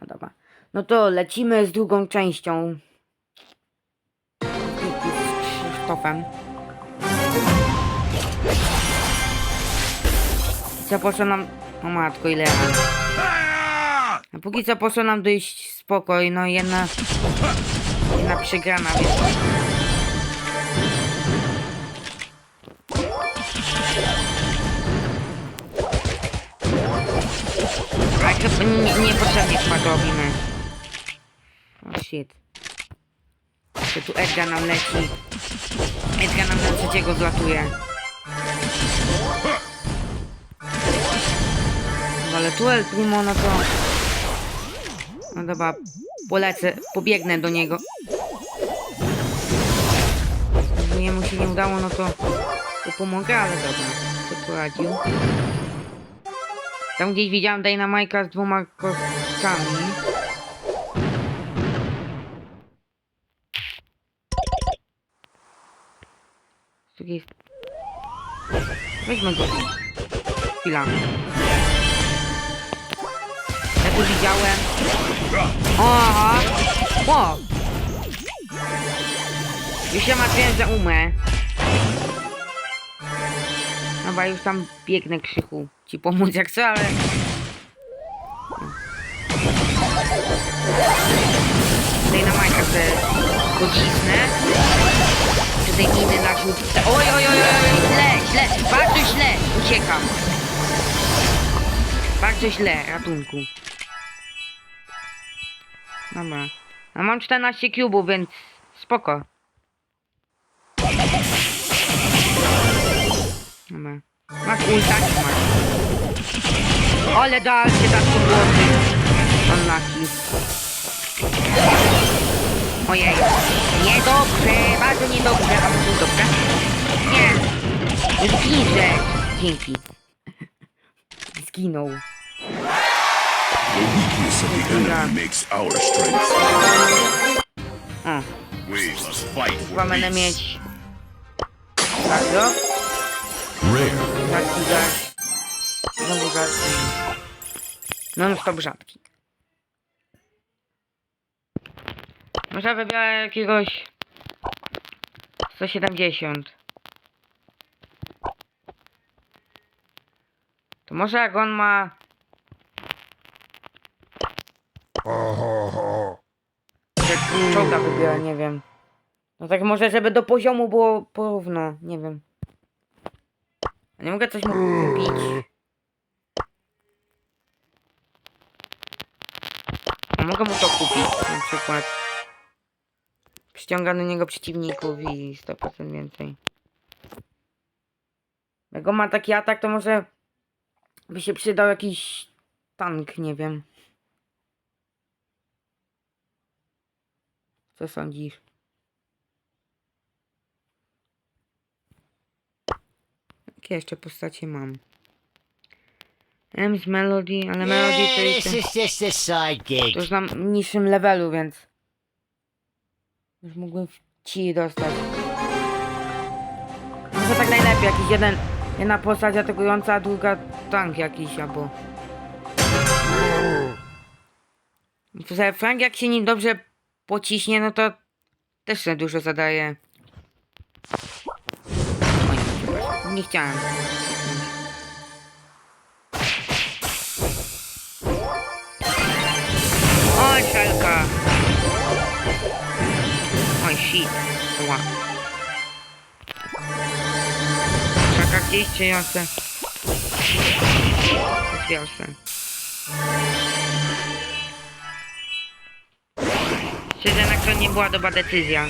No dobra. No to lecimy z drugą częścią. Z Krzysztofem. Co poszło nam... O matko, ile. A póki co poszło nam dość spokoj, no jedna... Jedna przegrana, więc... nie, niepotrzebnie to robimy. O shit. To tu Edgar nam leci. Edgar nam na trzeciego zlatuje. Ale tu El Primo, no to... No dobra, polecę, pobiegnę do niego. Jakby jemu się nie udało, no to, to pomogę, ale dobra, to poradził. Tam gdzieś widziałem Dynamajka z dwoma kostkami. Z drugiej... Weźmy go. Chwila. Ja tu widziałem. Oha! O! Już się martwiłem, że umrę. Dobra, już tam biegnę krzyku. Ci pomóc jak chcę, ale... Tutaj na majka se pocisnę. Tej miny narzucę. Oj, oj, oj, oj, źle, źle, bardzo źle. Uciekam. Bardzo źle, ratunku. Dobra. A mam 14 kubów, więc spoko. Dobra. Masz ulta, czy masz? Ale dal się tak po głowy. Unlucky. Ojej. Niedobrze, bardzo niedobrze. A może dobrze? Nie. Zginże. Dzięki. Zginął. The weakness of the enemy makes our strength. O, We must fight chyba for będę mieć... Bardzo. Rare. Zaś. Znowu. Non stop rzadki. Może wybiorę jakiegoś 170. To może jak on ma... Jak czołga wybiorę, nie wiem. No tak może, żeby do poziomu było porówno, nie wiem. Nie mogę coś mu kupić. A mogę mu to kupić, na przykład. Przyciąga do niego przeciwników i 100% więcej. Jak on ma taki atak, to może by się przydał jakiś tank, nie wiem. Co sądzisz? Jakie jeszcze postacie mam? M z Melody, ale Melody to Yeah, jest... this is just a side gig. To już na niższym levelu, więc... Już mógłbym w ci dostać. Może tak najlepiej, jakiś jeden... Jedna postać atakująca, a druga tank jakiś, albo... Sobie Frank jak się nim dobrze pociśnie, no to też za dużo zadaje. Oj, przepraszam, nie chciałem. Oj, szelka. Oj, shit. Ła. Czaka gdzieś, czy ja se... Otwieram se. Szczerze, jednak to nie była dobra decyzja.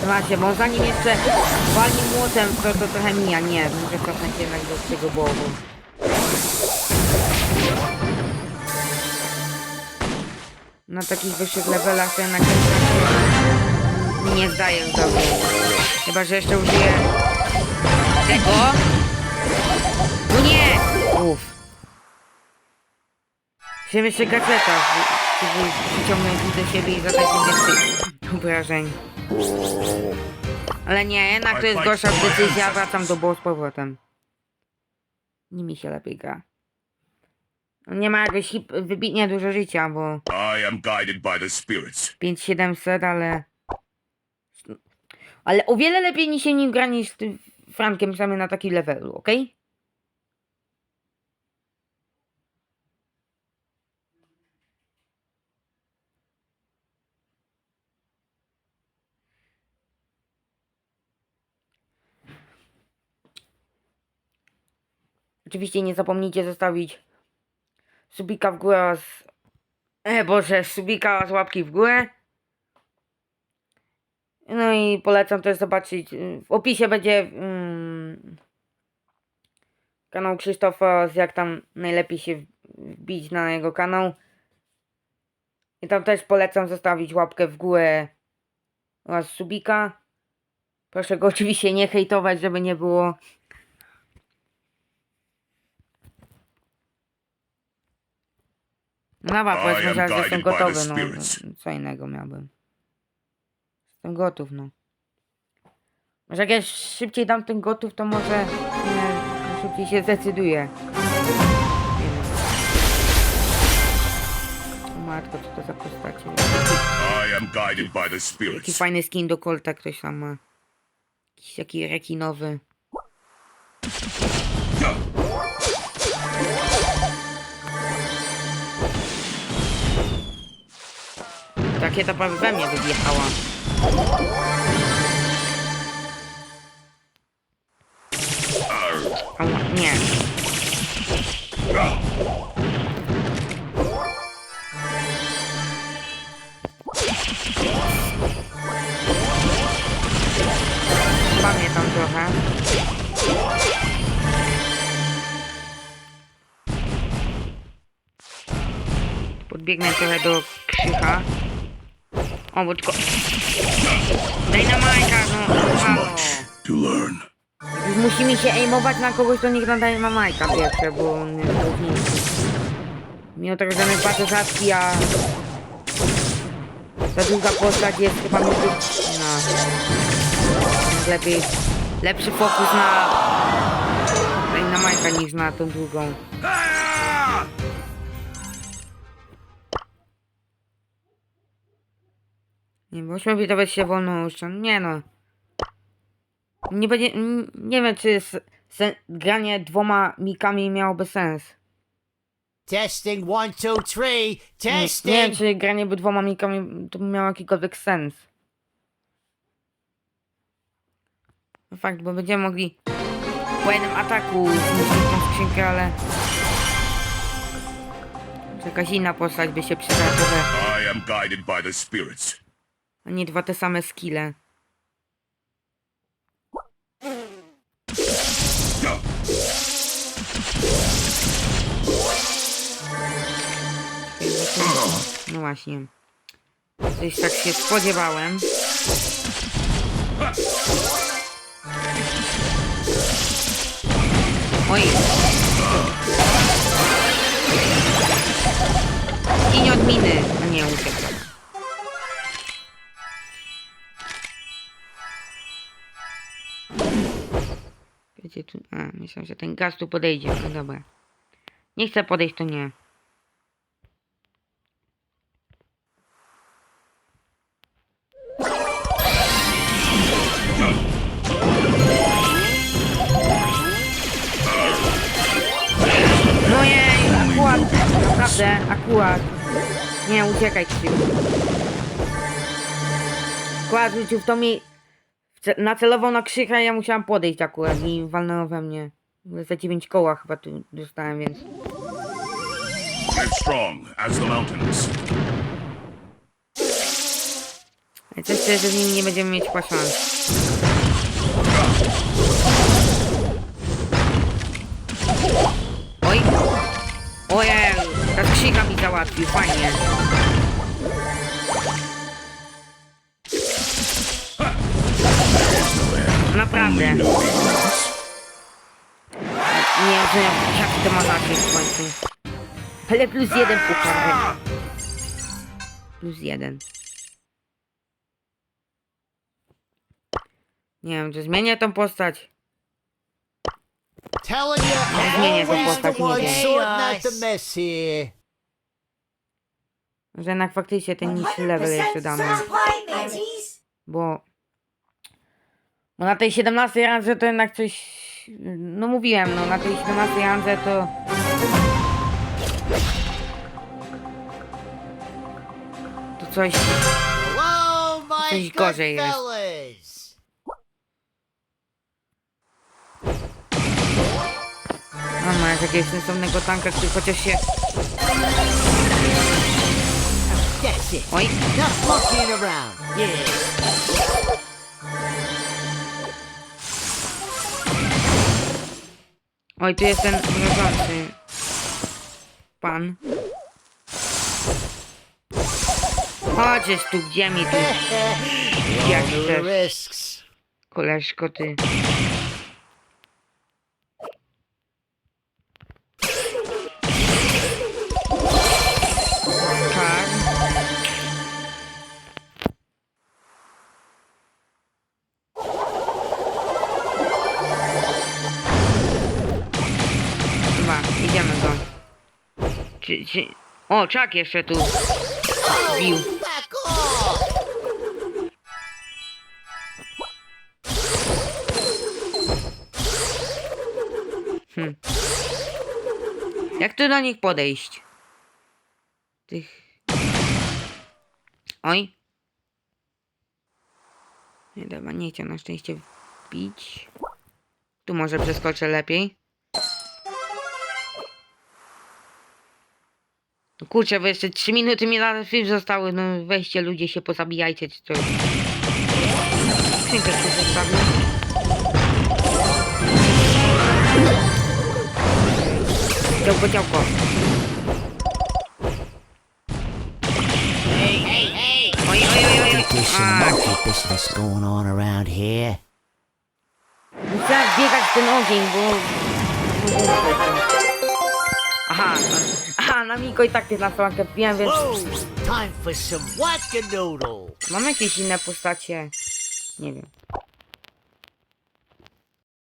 Zobaczcie, bo zanim jeszcze walni młotem, to, to trochę mija. Nie, muszę cofnąć jednak do tego bowu. Na takich wyższych levelach to jednak nie zdaje w dobie. Chyba, że jeszcze użyję tego. No nie! Uff. Chciałem jeszcze gaceta, żeby przyciągnąć do siebie i zadać im więcej obrażeń. Ale nie, jednak to jest gorsza decyzja, wracam do bowu z powrotem. Nie mi się lepiej gra. Nie ma jakoś hip- wybitnie dużo życia, bo I am guided by the spirits. 5700, ale... Ale o wiele lepiej mi się nim gra niż z tym Frankiem samy na takim levelu, okej? Oczywiście nie zapomnijcie zostawić subika w górę oraz... E, Boże, subika z łapki w górę. No i polecam też zobaczyć. W opisie będzie mm, kanał Krzysztofa, z jak tam najlepiej się wbić na jego kanał. I tam też polecam zostawić łapkę w górę oraz subika. Proszę go oczywiście nie hejtować, żeby nie było. No I powiedzmy, że jestem gotowy, no, no. Co innego miałbym. Jestem gotów, no. Może jak ja szybciej dam ten gotów, to może nie, szybciej się zdecyduję. O matko, co to za postacie? I am guided by the Jaki fajny skin do Colta ktoś tam ma. Jakiś taki rekinowy. Rakieta prawie we mnie wyjechała. Ała, nie. Pamiętam trochę. Podbiegnę trochę do krzycha. O, bo tylko... Daj na majka, no, halo. To learn. Już musi mi się aimować na kogoś, to niech nadaje na majka pierwsze, bo on jest ważniejszy. Mimo tego, że bardzo rzadki, a... Ta druga postać jest chyba mi... No. Lepiej... Lepszy fokus na... Na majka niż na tą drugą. Nie, ośmiu bitować się wolno uszczą. Nie no. Nie będzie. Nie wiem, czy s- se, granie dwoma mikami miałoby sens. Testing one, two, three. Nie, nie wiem, Testing. czy granie by dwoma mikami to by miało jakikolwiek sens. No Fakt, bo będziemy mogli po jednym ataku zniszczyć tą skrzynkę, ale... Czy jakaś inna postać by się przydała trochę, I am guided by the spirits. A nie dwa te same skille. No właśnie. Coś tak się spodziewałem. Oj. Kiń od miny. A nie, uciekł. Wiecie tu... A, myślałem, że ten gaz tu podejdzie. No dobra. Nie chcę podejść, to nie. No jej, akurat, naprawdę, akurat. Nie, uciekaj Krzysiu. Akurat rzucił w to mi... Nacelował na krzyka ja musiałam podejść akurat i walnęło we mnie. Za 9 koła chyba tu dostałem, więc... Live strong as the mountains. Ale coś czuję, że z nimi nie będziemy mieć chyba szans. Oj! Ojej! Ta krzyka mi załatwił, fajnie. Naprawdę. Nie wiem, że jaki to ma zasięg w końcu. Ale plus jeden puchar. Plus jeden. Nie wiem, czy zmienię tą postać. telling you, Zmienię tą always the postać, nie one wiem. sorting out the mess here. Że jednak faktycznie ten niższy level jeszcze damy. Bo... Bo na tej 17 randze to jednak coś... No mówiłem, no na tej 17 randze to... To coś... Coś gorzej jest. A ma jakiegoś sensownego tanka, który chociaż się... Oj, oj, tu jest ten mrożący... Pan. Chodźesz tu, gdzie mi tu, Jak chcesz. koleżko, ty. Czy, czy... O, czak jeszcze tu bił. Off. Jak tu do nich podejść? Tych... Oj. Nie, dobra, nie chciał na szczęście wbić. Tu może przeskoczę lepiej. Kurczę, bo jeszcze 3 minuty mi na film zostały. No weźcie ludzie się pozabijajcie czy coś. Skrzynkę tu zostawię. Działko, działko. Hey, hey, hey. Oj, oj, oj, oj. There's some A, monkey business going on around here. Musiałem biegać w ten ogień, bo... Aha, aha, na Miko i tak jest na słonkę wbijam, więc... Time for some wackadoodle. Mam jakieś inne postacie? Nie wiem.